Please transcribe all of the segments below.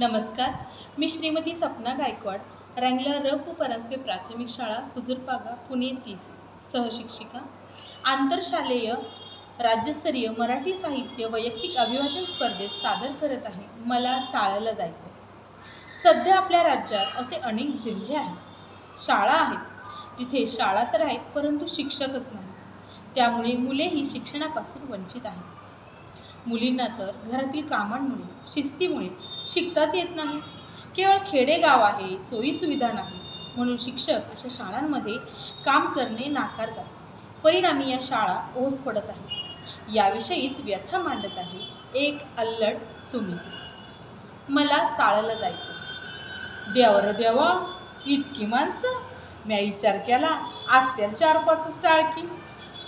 नमस्कार. मी श्रीमती सपना गायकवाड रँगला र पु परांजपे प्राथमिक शाळा हुजूरपागा पुणे तीस सहशिक्षिका. आंतरशालेय राज्यस्तरीय मराठी साहित्य वैयक्तिक अभिवादन स्पर्धेत सादर करत आहे. मला शाळेला जायचं सध्या आपल्या राज्यात असे अनेक जिल्हे आहेत. शाळा आहेत. जिथे शाळा तर आहेत परंतु शिक्षकच नाही त्यामुळे मुलेही शिक्षणापासून वंचित आहेत. मुलींना तर घरातील कामांमुळे शिस्तीमुळे शिकताच येत नाही. केवळ खेडेगाव आहे सोयीसुविधा नाही. म्हणून शिक्षक अशा शाळांमध्ये काम करणे नाकारतात. परिणामी या शाळा ओझ पडत आहेत. याविषयीच व्यथा मांडत आहे एक अल्लड सुमी. मला शाळेला जायचं. देवर देवा इतकी माणसं? म्या विचार केला असत्याल चार पाचच टाळकी.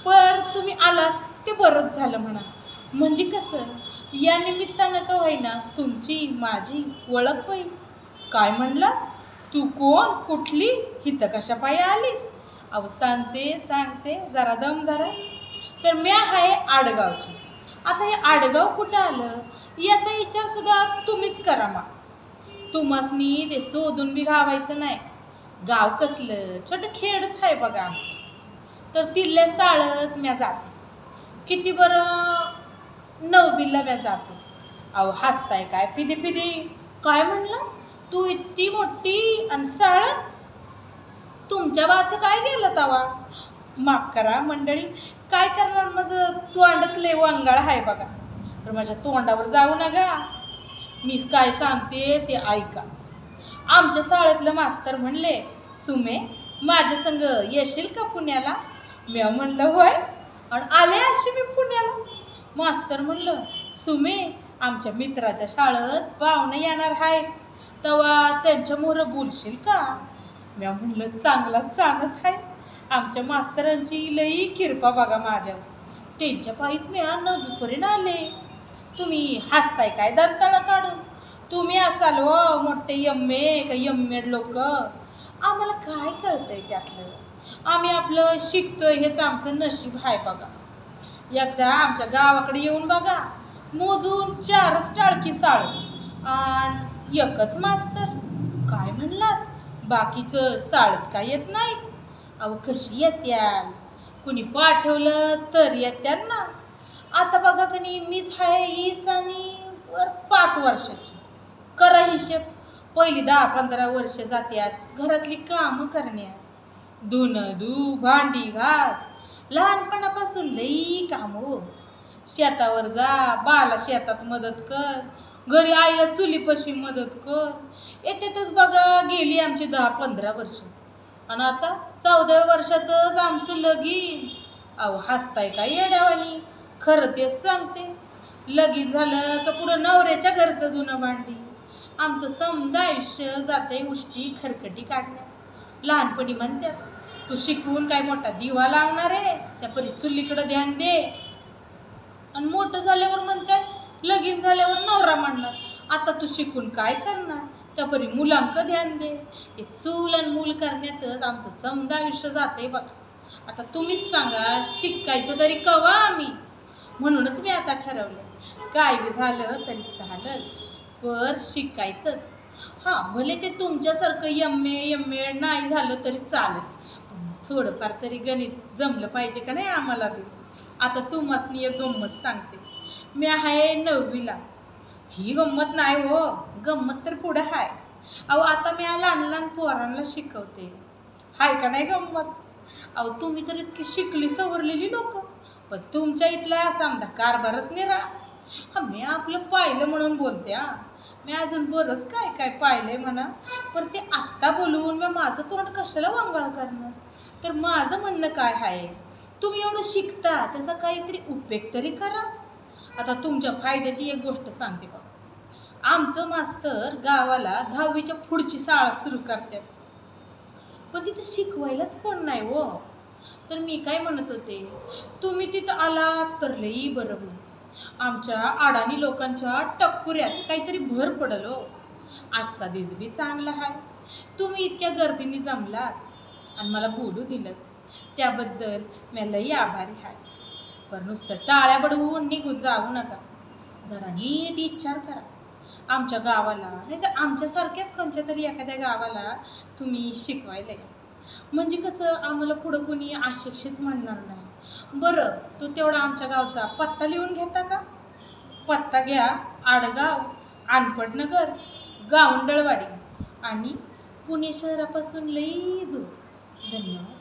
पर तुम्ही आलात ते बरंच झालं म्हणा. म्हणजे कसं? या निमित्तानं का होईना तुमची माझी ओळख होईल. काय म्हणला? तू कोण? कुठली? हिथं कशा पायी आलीस? अहो सांगते सांगते जरा दम धरा तर मी आहे आडगावची. आता हे आडगाव कुठं आलं? याचा विचारसुद्धा तुम्हीच करा मग तुम्हासनी ते शोधून बी गावायचं नाही. गाव कसलं? छोटं खेडच आहे बघा आमचं. तर तिथल्या साळत म्या जाते. किती बरं नवबीला मी जाते. अहो हसताय काय? फिदी फिदी. काय म्हणलं? तू इतकी मोठी आणि साळत तुमच्या बाचं काय गेलं तवा? माफ करा मंडळी. काय करणार माझं? तोंडच लय वांगाळ आहे बघा. तर माझ्या तोंडावर जाऊ नका. मी काय सांगते ते ऐका. आमच्या शाळेतलं मास्तर म्हणले सुमे माझ्या संग येशील का पुण्याला? मी म्हणलं होय. आणि आले अशी मी पुण्याला. मास्तर म्हणलं सुमे आमच्या मित्राच्या शाळेत पाहुणे येणार आहेत. तेव्हा त्यांच्यामुळं बोलशील का? मी म्हणलं चांगला चांगच आहे. आमच्या मास्तरांची लई किरपा बघा माझ्यावर. त्यांच्या पायीच मी नदीपर्यंत आले. तुम्ही हसताय काय दंताळा काढून? तुम्ही असाल व मोठे यम्मे ए का यम्मेड एड लोक. आम्हाला काय कळतंय त्यातलं? आम्ही आपलं शिकतोय हेच आमचं नशीब आहे बघा. एकदा आमच्या गावाकडे येऊन बघा. मोजून चारच टाळकी साळ आणि एकच मास्तर काय म्हणलात बाकीचं साळत काय येत नाही? अहो कशी येत्यान कुणी पाठवलं तर येत्यान ना? आता बघा कणी मीच आहे ईस आणि वर पाच वर्षाची. करा हिशेब. पहिली दहा पंधरा वर्ष जात्यात. घरातली कामं करण्यात. धुणं धू भांडी घास. लहानपणापासून लई काम हो. शेतावर जा बाला शेतात मदत कर घरी आईला चुलीपाशी मदत कर. याच्यातच बघा गेली आमची दहा पंधरा वर्ष. आणि आता चौदाव्या वर्षातच आमचं लगीन. अहो हसताय का येड्यावाली? खरं तेच सांगते. लगीन झालं का पुढं नवऱ्याच्या घरचं धुणं भांडी. आमचं समजा आयुष्य जाते उष्टी खरकटी काढण्यात. लहानपणी म्हणतात तू शिकवून काय मोठा दिवा लावणार आहे? त्या परी चुलीकडं ध्यान दे. आणि मोठं झाल्यावर म्हणतात लगीन झाल्यावर नवरा म्हणणार आता तू शिकून काय करणार? त्या परी मुलांक ध्यान दे. हे चूल आणि मूल करण्यातच आमचं समजा आयुष्य जाते बघा. आता तुम्हीच सांगा शिकायचं तरी कवा आम्ही? म्हणूनच मी आता ठरवलं काय बी झालं तरी चालेल पर शिकायचंच. हां भले ते तुमच्यासारखं एम ए एम ए नाही झालं तरी चालेल. थोडंफार तरी गणित जमलं पाहिजे का नाही आम्हाला बी? आता तुम्हासनी एक गंमत सांगते. मी आहे नववीला. ही गंमत नाही हो. गंमत तर पुढं हाय. अहो आता मी लहान लहान पोरांना शिकवते. हाय का नाही गंमत? अहो तुम्ही तर इतकी शिकली सवरलेली लोक. पण तुमच्या इथला समजा कारभारच निरा हा मी आपलं पाहिलं म्हणून बोलते हा. मी अजून बरंच काय काय पाहिलंय म्हणा. पण ते आत्ता बोलवून मी माझं तोंड कशाला वांगळ करणार? तर माझं म्हणणं काय आहे? तुम्ही एवढं शिकता त्याचा काहीतरी उपयोग तरी करा. आता तुमच्या फायद्याची एक गोष्ट सांगते बघा. आमचं मास्तर गावाला दहावीच्या पुढची शाळा सुरू करतात. पण तिथं शिकवायलाच कोण नाही हो. तर मी काय म्हणत होते? तुम्ही तिथं आलात तर लई बरं होईल. आमच्या अडाणी लोकांच्या टक्कुऱ्यात काहीतरी भर पडलो हो. आजचा दिस बी चांगला आहे. तुम्ही इतक्या गर्दीने जमलात. आणि मला बोलू दिलं. त्याबद्दल मी लई आभारी आहे. पण नुसतं टाळ्या बडवून निघून जाऊ नका. जरा नीट विचार करा. आमच्या गावाला नाही तर आमच्यासारख्याच कोणत्या तरी एखाद्या गावाला तुम्ही शिकवायला या. म्हणजे कसं आम्हाला पुढं कोणी अशिक्षित म्हणणार नाही. बरं तो तेवढा आमच्या गावचा पत्ता लिहून घेता का? पत्ता घ्या आडगाव आनपडनगर गावंडळवाडी आणि पुणे शहरापासून लई दूर. धन्यवाद